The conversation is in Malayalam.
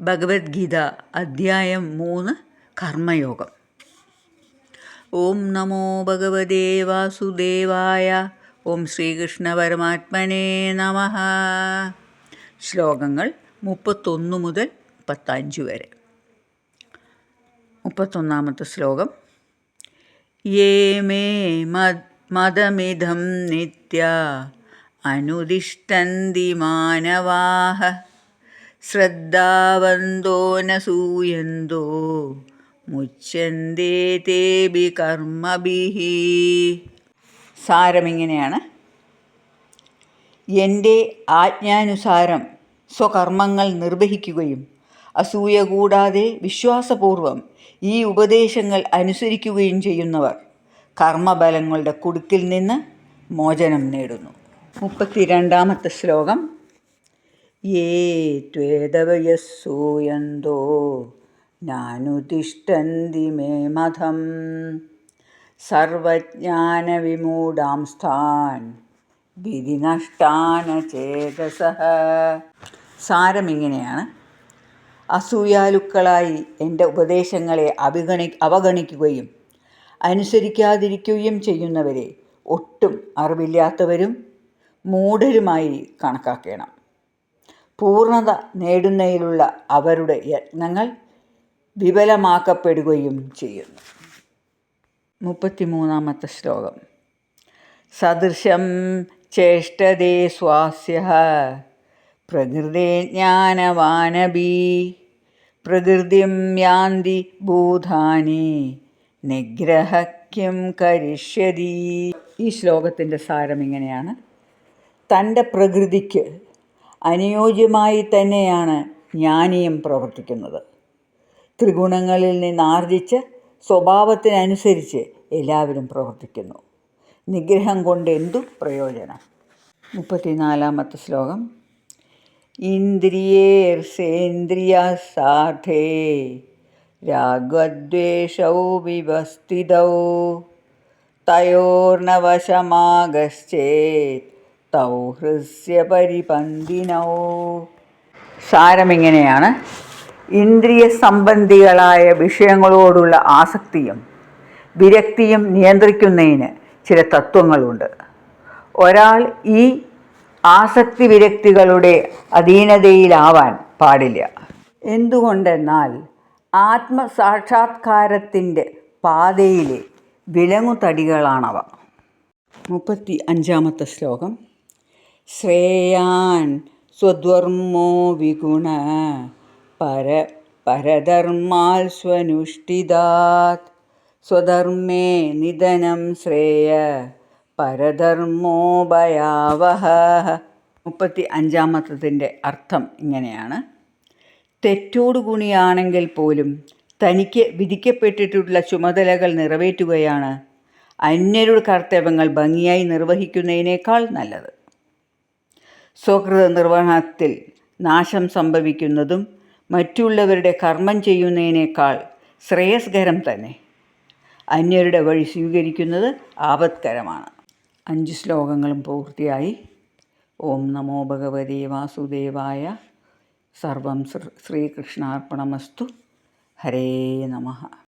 ഭഗവത്ഗീത അധ്യായം മൂന്ന് കർമ്മയോഗം. ഓം നമോ ഭഗവതേ വാസുദേവായ ഓം ശ്രീകൃഷ്ണ പരമാത്മനേ നമ. ശ്ലോകങ്ങൾ മുപ്പത്തൊന്ന് മുതൽ പത്തഞ്ച് വരെ. മുപ്പത്തൊന്നാമത്തെ ശ്ലോകം. യേ മേ മതമിതം നിത്യ അനുദിഷ്ടന്തി മാനവാഹ. ശ്രദ്ധാവന്തോ നൂയന്തോ മുച്ചന്തേ തേബി കർമ്മഭിഹി സാരമിങ്ങനെയാണ്. എന്റെ ആജ്ഞാനുസാരം സ്വകർമ്മങ്ങൾ നിർവഹിക്കുകയും അസൂയ കൂടാതെ വിശ്വാസപൂർവം ഈ ഉപദേശങ്ങൾ അനുസരിക്കുകയും ചെയ്യുന്നവർ കർമ്മബലങ്ങളുടെ കുടുക്കിൽ നിന്ന് മോചനം നേടുന്നു. മുപ്പത്തിരണ്ടാമത്തെ ശ്ലോകം. യേ ത്വേദവയസ്സൂയന്തോ നാനുതിഷ്ടന്തി മേ മതം. സർവജ്ഞാനവിമൂഢാംസ്ഥാൻ. വിധിനഷ്ടാന ചേതസ സാരമിങ്ങനെയാണ് അസൂയാലുക്കളായി എന്റെ ഉപദേശങ്ങളെ അവഗണി അവഗണിക്കുകയും അനുസരിക്കാതിരിക്കുകയും ചെയ്യുന്നവരെ ഒട്ടും അറിവില്ലാത്തവരും മൂഢരുമായി കണക്കാക്കണം. പൂർണത നേടുന്നതിലുള്ള അവരുടെ യത്നങ്ങൾ വിപലമാക്കപ്പെടുകയും ചെയ്യുന്നു. മുപ്പത്തിമൂന്നാമത്തെ ശ്ലോകം. സദൃശം ചേഷ്ടതേ സ്വാസ്യ പ്രകൃതേ ജ്ഞാനവാനബി പ്രകൃതിം യാന്തി ഭൂതാനി. നിഗ്രഹക്യം കരിഷ്യതി. ഈ ശ്ലോകത്തിന്റെ സാരം ഇങ്ങനെയാണ്. തന്റെ പ്രകൃതിക്ക് അനുയോജ്യമായി തന്നെയാണ് ജ്ഞാനിയും പ്രവർത്തിക്കുന്നത്. ത്രിഗുണങ്ങളിൽ നിന്ന് ആർജിച്ച് സ്വഭാവത്തിനനുസരിച്ച് എല്ലാവരും പ്രവർത്തിക്കുന്നു. നിഗ്രഹം കൊണ്ട് എന്തു പ്രയോജനം? മുപ്പത്തിനാലാമത്തെ ശ്ലോകം. ഇന്ദ്രിയേർ ഇന്ദ്രിയേർസേന്ദ്രിയസാധേ രാഗദ്വേഷൗ വിവസ്ഥിതൗ തയോർണവശമാകശ്ചേത് തൗ ഹൃസ്യപരിപന്തിനൗ. സാരമിങ്ങനെയാണ്. ഇന്ദ്രിയ സംബന്ധികളായ വിഷയങ്ങളോടുള്ള ആസക്തിയും വിരക്തിയും നിയന്ത്രിക്കുന്നതിന് ചില തത്വങ്ങളുണ്ട്. ഒരാൾ ഈ ആസക്തി വിരക്തികളുടെ അധീനതയിലാവാൻ പാടില്ല. എന്തുകൊണ്ടെന്നാൽ ആത്മസാക്ഷാത്കാരത്തിന്റെ പാതയിലെ വിലങ്ങുതടികളാണവ. മുപ്പത്തി അഞ്ചാമത്തെ ശ്ലോകം. ശ്രേയാൻ സ്വധർമ്മോ വിഗുണ പര പരധർമാൽ സ്വനുഷ്ഠിതാത്. സ്വധർമ്മേ നിധനം ശ്രേയ പരധർമ്മോ ഭയാവഹ. മുപ്പത്തി അഞ്ചാമത്തതിന്റെ അർത്ഥം ഇങ്ങനെയാണ്. തെറ്റോടുകൂടിയാണെങ്കിൽ പോലും തനിക്ക് വിധിക്കപ്പെട്ടിട്ടുള്ള ചുമതലകൾ നിറവേറ്റുകയാണ് അന്യരുടെ കർത്തവ്യങ്ങൾ ഭംഗിയായി നിർവഹിക്കുന്നതിനേക്കാൾ നല്ലത്. സ്വകൃത നിർവഹണത്തിൽ നാശം സംഭവിക്കുന്നതും മറ്റുള്ളവരുടെ കർമ്മം ചെയ്യുന്നതിനേക്കാൾ ശ്രേയസ്കരം തന്നെ. അന്യരുടെ വഴി സ്വീകരിക്കുന്നത് ആപത്കരമാണ്. അഞ്ച് ശ്ലോകങ്ങളും പൂർത്തിയായി. ഓം നമോ ഭഗവതി വാസുദേവായ. സർവം ശ്രീകൃഷ്ണാർപ്പണമസ്തു. ഹരേ നമഃ.